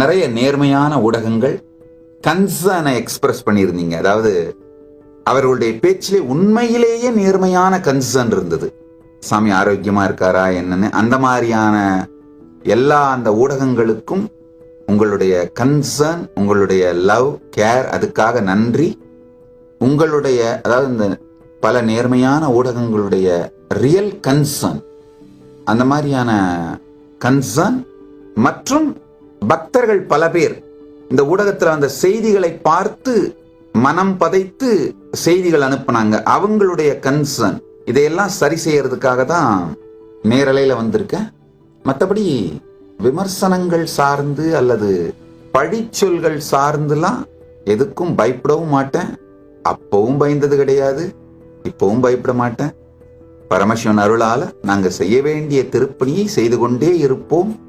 நிறைய நேர்மையான ஊடகங்கள் கன்சர்னை எக்ஸ்பிரஸ் பண்ணியிருந்தீங்க. அதாவது அவர்களுடைய பேச்சிலே உண்மையிலேயே நேர்மையான கன்சர்ன் இருந்தது. சாமி ஆரோக்கியமா இருக்காரா என்னன்னு? அந்த மாதிரியான எல்லா அந்த ஊடகங்களுக்கும் உங்களுடைய கன்சர்ன் உங்களுடைய லவ் கேர் அதுக்காக நன்றி. உங்களுடைய அதாவது இந்த பல நேர்மையான ஊடகங்களுடைய ரியல் கன்சர்ன் அந்த மாதிரியான கன்சர்ன் மற்றும் பக்தர்கள் பல பேர் இந்த ஊடகத்தில் அந்த செய்திகளை பார்த்து மனம் பதைத்து செய்திகள் அனுப்புனாங்க. அவங்களுடைய கன்சர்ன் இதையெல்லாம் சரி செய்யறதுக்காக தான் நேரலையில் வந்திருக்கேன். மற்றபடி விமர்சனங்கள் சார்ந்து அல்லது பழிச்சொல்கள் சார்ந்துலாம் எதுக்கும் பயப்படவும் மாட்டேன். அப்பவும் பயந்தது கிடையாது. இப்பவும் பயப்பட மாட்டேன். பரமசிவன் அருளால நாங்கள் செய்ய வேண்டிய திருப்பணியை செய்து கொண்டே இருப்போம்.